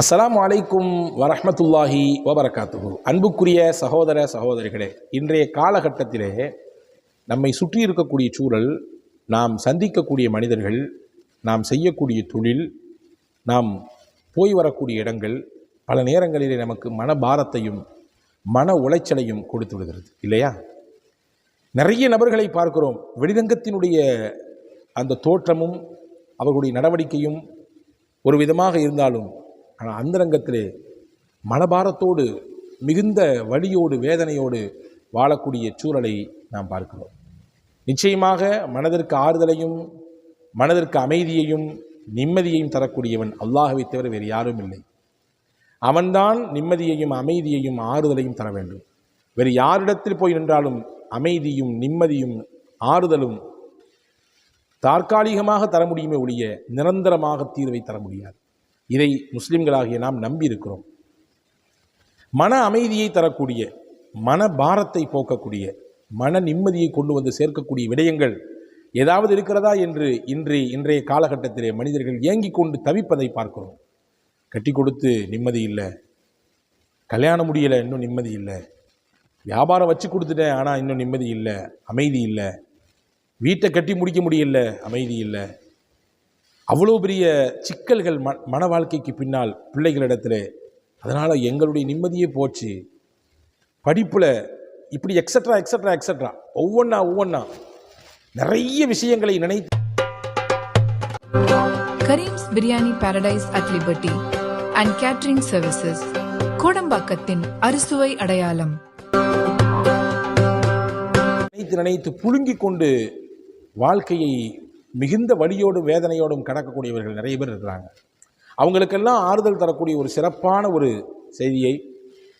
அஸ்லாம் அலைக்கும் வரஹ்மத்துல்லாஹி வபரகாத்துஹு. அன்புக்குரிய சகோதர சகோதரிகளே இன்றைய காலகட்டத்திலே நம்மை சுற்றி இருக்கக்கூடிய சூழல் நாம் சந்திக்கக்கூடிய மனிதர்கள் நாம் செய்யக்கூடிய தொழில் நாம் போய் வரக்கூடிய இடங்கள் பல நேரங்களிலே நமக்கு மனபாரத்தையும் மன உளைச்சலையும் கொடுத்து விடுகிறது இல்லையா? நிறைய நபர்களை பார்க்கிறோம். வெளிரங்கத்தினுடைய அந்த தோற்றமும் அவர்களுடைய நடவடிக்கையும் ஒரு விதமாக இருந்தாலும் ஆனால் அந்தரங்கத்திலே மனபாரத்தோடு மிகுந்த வழியோடு வேதனையோடு வாழக்கூடிய சூழலை நாம் பார்க்கிறோம். நிச்சயமாக மனதிற்கு ஆறுதலையும் மனதிற்கு அமைதியையும் நிம்மதியையும் தரக்கூடியவன் அல்லாஹவை தவிர வேறு யாரும் இல்லை. அவன்தான் நிம்மதியையும் அமைதியையும் ஆறுதலையும் தர வேண்டும். வேறு யாரிடத்தில் போய் நின்றாலும் அமைதியும் நிம்மதியும் ஆறுதலும் தற்காலிகமாக தர முடியுமே ஒழிய நிரந்தரமாக தீர்வை தர முடியாது. இதை முஸ்லிம்களாகிய நாம் நம்பி இருக்கிறோம் மன அமைதியை தரக்கூடிய மன பாரத்தை போக்கக்கூடிய மன நிம்மதியை கொண்டு வந்து சேர்க்கக்கூடிய விடயங்கள் ஏதாவது இருக்கிறதா என்று இன்று இன்றைய காலகட்டத்திலே மனிதர்கள் ஏங்கிக் கொண்டு தவிப்பதை பார்க்கிறோம். கட்டி கொடுத்து நிம்மதி இல்லை. கல்யாணம் முடியலை இன்னும் நிம்மதி இல்லை. வியாபாரம் வச்சு கொடுத்துட்டேன் ஆனால் இன்னும் நிம்மதி இல்லை. அமைதி இல்லை. வீட்டை கட்டி முடிக்க முடியல அமைதி இல்லை. அவ்வளோ பெரிய சிக்கல்கள் ம மன வாழ்க்கைக்கு பின்னால் பிள்ளைகளிடத்தில். அதனால் எங்களுடைய நிம்மதியே போச்சு. படிப்பில் இப்படி எக்ஸட்ரா எக்ஸட்ரா எக்ஸட்ரா ஒவ்வொன்றா ஒவ்வொன்றா நிறைய விஷயங்களை நினைத்து Karim's biryani paradise at Liberty and catering services கோடம்பாக்கத்தின் அறுசுவை அடையாளம் நினைத்து நினைத்து புழுங்கிக் கொண்டு வாழ்க்கையை மிகுந்த வலியோடும் வேதனையோடும் கடக்கக்கூடியவர்கள் நிறைய பேர் இருக்கிறாங்க. அவங்களுக்கெல்லாம் ஆறுதல் தரக்கூடிய ஒரு சிறப்பான ஒரு செய்தியை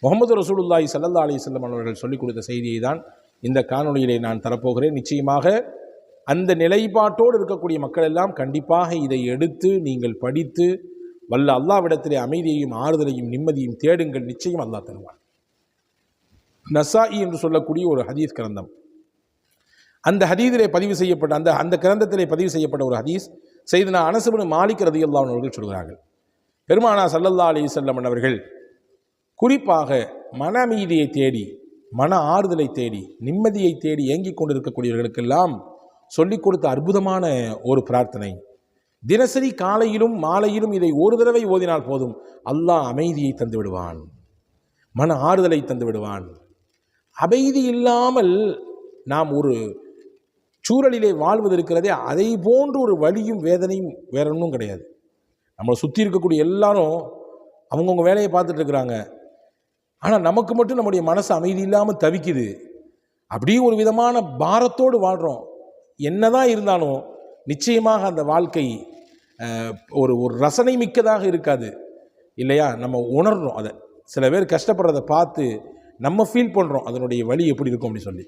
முகமது ரசூலுல்லாஹி சல்லல்லா அலி செல்லம் அவர்கள் சொல்லிக் கொடுத்த செய்தியை தான் இந்த காணொலியிலே நான் தரப்போகிறேன். நிச்சயமாக அந்த நிலைப்பாட்டோடு இருக்கக்கூடிய மக்கள் எல்லாம் கண்டிப்பாக இதை எடுத்து நீங்கள் படித்து வல்ல அல்லாவிடத்திலே அமைதியையும் ஆறுதலையும் நிம்மதியும் தேடுங்கள். நிச்சயம் அல்லாஹ் தருவான். நசாஇ என்று சொல்லக்கூடிய ஒரு ஹதீஸ் கிரந்தம். அந்த ஹதீதிலே பதிவு செய்யப்பட்ட அந்த அந்த கிரந்தத்திலே பதிவு செய்யப்பட்ட ஒரு ஹதீஸ் செய்து நான் அனசுபனு மாலிக் ரதி அன்ஹு அவர்கள் சொல்கிறார்கள். பெருமானா சல்லல்லா அலி செல்லமன் அவர்கள் குறிப்பாக மன அமைதியை தேடி மன ஆறுதலை தேடி நிம்மதியை தேடி ஏங்கிக் கொண்டிருக்கக்கூடியவர்களுக்கெல்லாம் சொல்லிக் கொடுத்த அற்புதமான ஒரு பிரார்த்தனை. தினசரி காலையிலும் மாலையிலும் இதை ஒரு தடவை ஓதினால் போதும். அல்லாஹ் அமைதியை தந்து விடுவான். மன ஆறுதலை தந்து விடுவான். அமைதி இல்லாமல் நாம் ஒரு சூழலிலே வாழ்வது இருக்கிறதே அதை போன்ற ஒரு வழியும் வேதனையும் வேற ஒன்றும் கிடையாது. நம்மளை சுற்றி இருக்கக்கூடிய எல்லாரும் அவங்கவுங்க வேலையை பார்த்துட்டு இருக்கிறாங்க. ஆனால் நமக்கு மட்டும் நம்முடைய மனசு அமைதி இல்லாமல் தவிக்குது. அப்படியே ஒரு விதமான பாரத்தோடு வாழ்கிறோம் என்னதான் இருந்தாலும் நிச்சயமாக அந்த வாழ்க்கை ஒரு ஒரு ரசனை மிக்கதாக இருக்காது. இல்லையா? நம்ம உணர்றோம் அதை. சில பேர் கஷ்டப்படுறதை பார்த்து நம்ம ஃபீல் பண்ணுறோம் அதனுடைய வழி எப்படி இருக்கும் அப்படின்னு சொல்லி.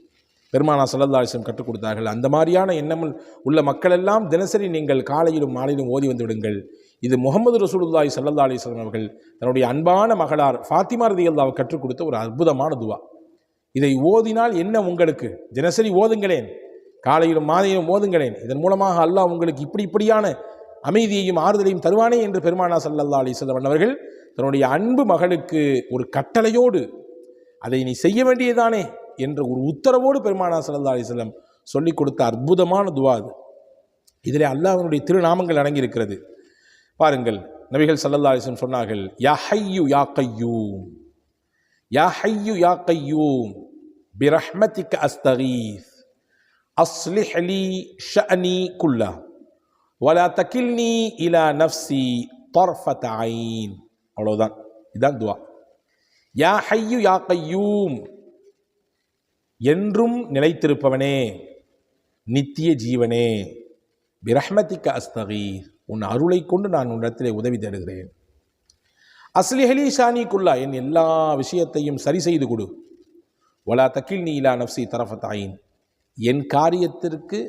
பெருமானா சல்லல்லாசம் கற்றுக் கொடுத்தார்கள். அந்த மாதிரியான எண்ணம் உள்ள மக்கள் எல்லாம் தினசரி நீங்கள் காலையிலும் மாலையிலும் ஓதி வந்து விடுங்கள். இது முகமது ரசூலுல்லாய் சல்லல்லா அலிஸ்லாம் அவர்கள் தன்னுடைய அன்பான மகளார் ஃபாத்திமா ரதியல்லாவை கற்றுக் கொடுத்த ஒரு அற்புதமான துவா. இதை ஓதினால் என்ன உங்களுக்கு? தினசரி ஓதுங்களேன். காலையிலும் மாலையிலும் ஓதுங்களேன். இதன் மூலமாக அல்லாஹ் உங்களுக்கு இப்படி இப்படியான அமைதியையும் ஆறுதலையும் தருவானே என்று பெருமானா சல்லல்லா அலிஸ்லாம் அவர்கள் தன்னுடைய அன்பு மகளுக்கு ஒரு கட்டளையோடு அதை நீ செய்ய வேண்டியதானே என்ற ஒரு உத்தரவோடு பெருமானா சல்லா அலிஸ்லம் சொல்லிக் கொடுத்த அற்புதமான துவா அது இதில் அல்லாஹ்வினுடைய திருநாமங்கள் அடங்கியிருக்கிறது பாருங்கள் நபிகள் சல்லல்லா அலிஸ்லம் சொன்னார்கள் யா ஹையு யா கையூம் யா ஹையு யா கையூம் பிரஹ்மதிக்க அஸ்தகீஸ் அஸ்லிஹ் லி ஷஅனி குல்லா வலா தகில்னி இலா நஃப்சி طرفة ஐன் அவ்வளவுதான் இதான் துவா யா ஹையு யா கையூம் என்றும் நிலைத்திருப்பவனே நித்திய ஜீவனே. பிரஹ்மதிக்க அஸ்தகி உன் அருளை கொண்டு நான் உன்னிடத்திலே உதவி தேடுகிறேன். அஸ்லிஹலி ஷானிக்குல்லா என் எல்லா விஷயத்தையும் சரி செய்து கொடு. ஒலா தக்கில் நீ இலா நப்சி தரஃபத்தாயின் என் காரியத்திற்கு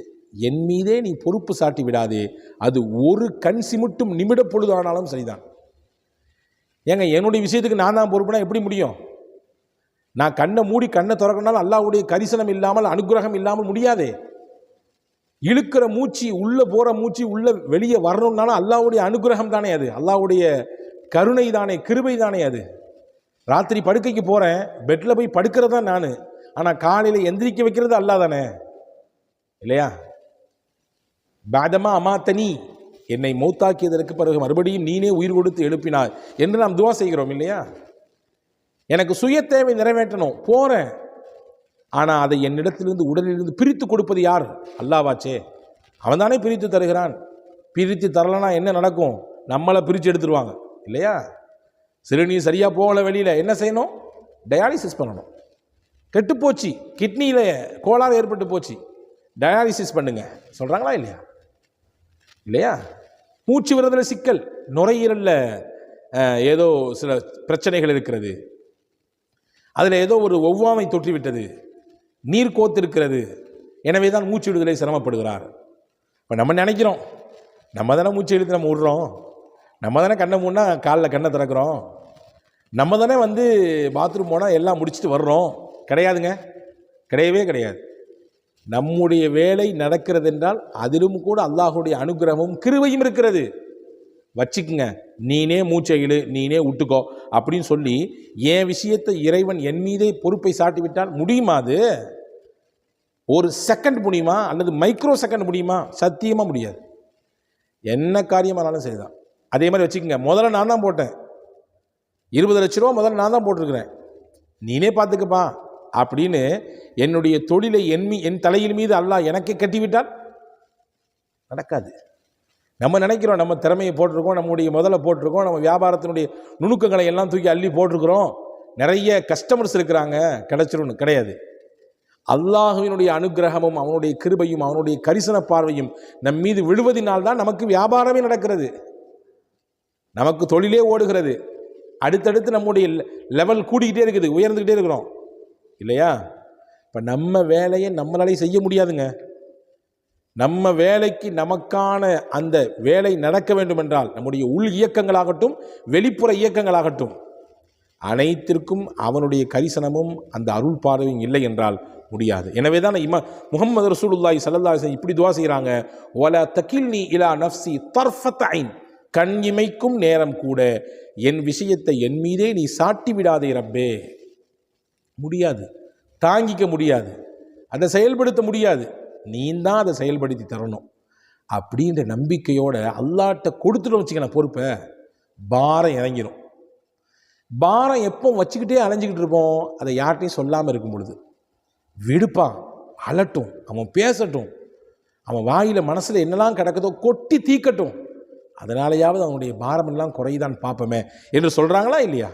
என் மீதே நீ பொறுப்பு சாட்டி விடாதே. அது ஒரு கண் சிமிட்டும் நிமிட பொழுதானாலும் சரிதான். ஏங்க என்னுடைய விஷயத்துக்கு நான் தான் பொறுப்புனா எப்படி முடியும்? நான் கண்ணை மூடி கண்ணை திறக்கணும்னாலும் அல்லாவுடைய கரிசனம் இல்லாமல் அனுக்கிரகம் இல்லாமல் முடியாதே. இழுக்கிற மூச்சு உள்ளே போகிற மூச்சு உள்ளே வெளியே வரணும்னாலும் அல்லாவுடைய அனுகிரகம் தானே அது. அல்லாவுடைய கருணை தானே கிருபை தானே அது. ராத்திரி படுக்கைக்கு போகிறேன் பெட்டில் போய் படுக்கிறது தான் நான். ஆனால் காலையில் எந்திரிக்க வைக்கிறது அல்லா தானே. இல்லையா? பாதமா அமாத்தனி. என்னை மௌத்தாக்கியதற்கு பிறகு மறுபடியும் நீனே உயிர் கொடுத்து எழுப்பினார் என்று நாம் துவா செய்கிறோம் இல்லையா? எனக்கு சுய தேவை நிறைவேற்றணும் போகிறேன் ஆனால் அதை என்னிடத்திலிருந்து உடலிலிருந்து பிரித்து கொடுப்பது யார்? அல்லாவாச்சே அவன் தானே பிரித்து தருகிறான். பிரித்து தரலனா என்ன நடக்கும்? நம்மளை பிரித்து எடுத்துருவாங்க. இல்லையா? சிறுநீர் சரியாக போகலை வெளியில். என்ன செய்யணும்? டயாலிசிஸ் பண்ணணும். கெட்டுப்போச்சு கிட்னியில் கோளாறு ஏற்பட்டு போச்சு. டயாலிசிஸ் பண்ணுங்க. சொல்கிறாங்களா இல்லையா? இல்லையா? மூச்சு விடுறதுல சிக்கல். நுரையீரலில் ஏதோ சில பிரச்சனைகள் இருக்கிறது. அதில் ஏதோ ஒரு ஒவ்வாமை தொற்றிவிட்டது. நீர் கோத்திருக்கிறது. எனவே தான் மூச்சு விடுதலை சிரமப்படுகிறார். இப்போ நம்ம நினைக்கிறோம் நம்ம தானே மூச்சு இழுத்து நம்ம விடுறோம் நம்ம தானே கண்ணை மூணா காலில் கண்ணை திறக்கிறோம். நம்ம தானே வந்து பாத்ரூம் போனால் எல்லாம் முடிச்சுட்டு வர்றோம். கிடையாதுங்க. கிடையவே கிடையாது. நம்முடைய வேலை நடக்கிறது என்றால் அதிலும் கூட அல்லாஹுடைய அனுகிரகமும் கிருவையும் இருக்கிறது. வச்சுக்குங்க. நீனே மூச்சை இழு நீனே விட்டுக்கோ அப்படின்னு சொல்லி என் விஷயத்தை இறைவன் என் மீதே பொறுப்பை சாட்டி விட்டால் முடியுமா அது? ஒரு செகண்ட் முடியுமா? அல்லது மைக்ரோ செகண்ட் முடியுமா? சத்தியமாக முடியாது. என்ன காரியமானாலும் சரிதான். அதே மாதிரி வச்சுக்கோங்க. முதல்ல நான் தான் போட்டேன். இருபது லட்ச ரூபா முதல்ல நான் தான் போட்டிருக்கிறேன். நீனே பார்த்துக்கப்பா அப்படின்னு என்னுடைய தொழிலை என் மீ என் தலையின் மீது அல்லாஹ் எனக்கே கட்டிவிட்டால் நடக்காது. நம்ம நினைக்கிறோம் நம்ம திறமையை போட்டிருக்கோம் நம்முடைய முதல்ல போட்டிருக்கோம் நம்ம வியாபாரத்தினுடைய நுணுக்கங்களை எல்லாம் தூக்கி அள்ளி போட்டிருக்கிறோம். நிறைய கஸ்டமர்ஸ் இருக்கிறாங்க கிடைச்சிரும்னு கிடையாது. அல்லாஹுவினுடைய அனுக்கிரகமும் அவனுடைய கிருபையும் அவனுடைய கரிசன பார்வையும் நம் மீது விழுவதினால் தான் நமக்கு வியாபாரமே நடக்கிறது. நமக்கு தொழிலே ஓடுகிறது. அடுத்தடுத்து நம்முடைய லெவல் கூடிக்கிட்டே இருக்குது உயர்ந்துக்கிட்டே இருக்கிறோம். இல்லையா? இப்போ நம்ம வேலையை நம்மளாலே செய்ய முடியாதுங்க. நம்ம வேலைக்கு நமக்கான அந்த வேலை நடக்க வேண்டும் என்றால் நம்முடைய உள் இயக்கங்களாகட்டும் வெளிப்புற இயக்கங்களாகட்டும் அனைத்திற்கும் அவனுடைய கரிசனமும் அந்த அருள் பார்வையும் இல்லை என்றால் முடியாது. எனவே தான் இம முகமது ரசூலுல்லாய் ஸல்லல்லாஹு இப்படி துவா செய்கிறாங்க. ஒல தகில்னி இலா நஃப்சி தர்ஃபத் ஐன். கண் இமைக்கும் நேரம் கூட என் விஷயத்தை என் மீதே நீ சாட்டி விடாதே ரப்பே. முடியாது. தாங்கிக்க முடியாது. அதை செயல்படுத்த முடியாது. நீ தான் அதை செயல்படுத்தி தரணும். அப்படின்ற நம்பிக்கையோட அல்லாட்ட கொடுத்துட்டு வச்சுக்கணும் பொறுப்பை. பாரம் இறங்கிடும் பாரம் எப்போ வச்சுக்கிட்டே அலைஞ்சிக்கிட்டு இருப்போம் அதை யார்கிட்டையும் சொல்லாமல் இருக்கும் பொழுது. விடுப்பான் அலட்டும் அவன் பேசட்டும். அவன் வாயில் மனசில் என்னெல்லாம் கிடக்குதோ கொட்டி தீக்கட்டும். அதனாலேயாவது அவனுடைய பாரமெல்லாம் குறையுதான் பார்ப்போமே. என்று சொல்கிறாங்களா இல்லையா?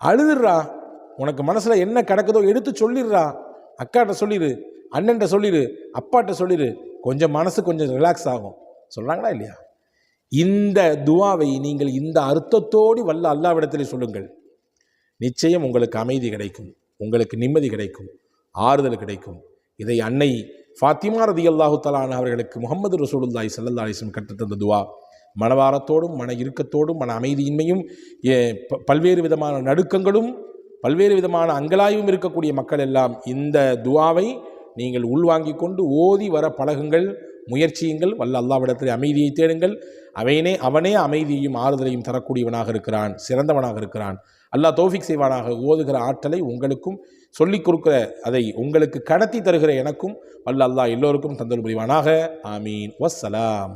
அழுதுடுறா. உனக்கு மனசில் என்ன கிடக்குதோ எடுத்து சொல்லிடுறா. அக்காட்ட சொல்லிடு. அண்ணன்ட்ட சொல்லிடு அப்பாட்ட சொல்லிடு கொஞ்சம் மனசு கொஞ்சம் ரிலாக்ஸ் ஆகும். சொல்கிறாங்களா இல்லையா? இந்த துவாவை நீங்கள் இந்த அர்த்தத்தோடு வல்ல அல்லாவிடத்தில் சொல்லுங்கள். நிச்சயம் உங்களுக்கு அமைதி கிடைக்கும் உங்களுக்கு நிம்மதி கிடைக்கும் ஆறுதல் கிடைக்கும். இதை அன்னை ஃபாத்திமா ரதி அல்லாஹு தலான் அவர்களுக்கு முகமது ரசூலுல்லாய் ஸல்லல்லாஹு அலைஹி கற்றுத்தந்த துவா. மனவாரத்தோடும் மன இறுக்கத்தோடும் மன அமைதியின்மையும் ப- பல்வேறு விதமான நடுக்கங்களும் பல்வேறு விதமான அங்கலாயும் இருக்கக்கூடிய மக்கள் எல்லாம் இந்த துவாவை நீங்கள் உள்வாங்கிக் கொண்டு ஓதி வர பழகுங்கள் முயற்சியுங்கள். வல்ல அல்லாவிடத்தில் அமைதியை தேடுங்கள். அவனே அவனே அமைதியையும் ஆறுதலையும் தரக்கூடியவனாக இருக்கிறான் சிறந்தவனாக இருக்கிறான். அல்லாஹ் தோஃபிக் செய்வானாக. ஓதுகிற ஆற்றலை உங்களுக்கும் சொல்லிக் கொடுக்கிற அதை உங்களுக்கு கடத்தி தருகிற எனக்கும் வல்ல அல்லாஹ் எல்லோருக்கும் தந்தல் புரிவானாக. ஆமீன். வஸ்ஸலாம்.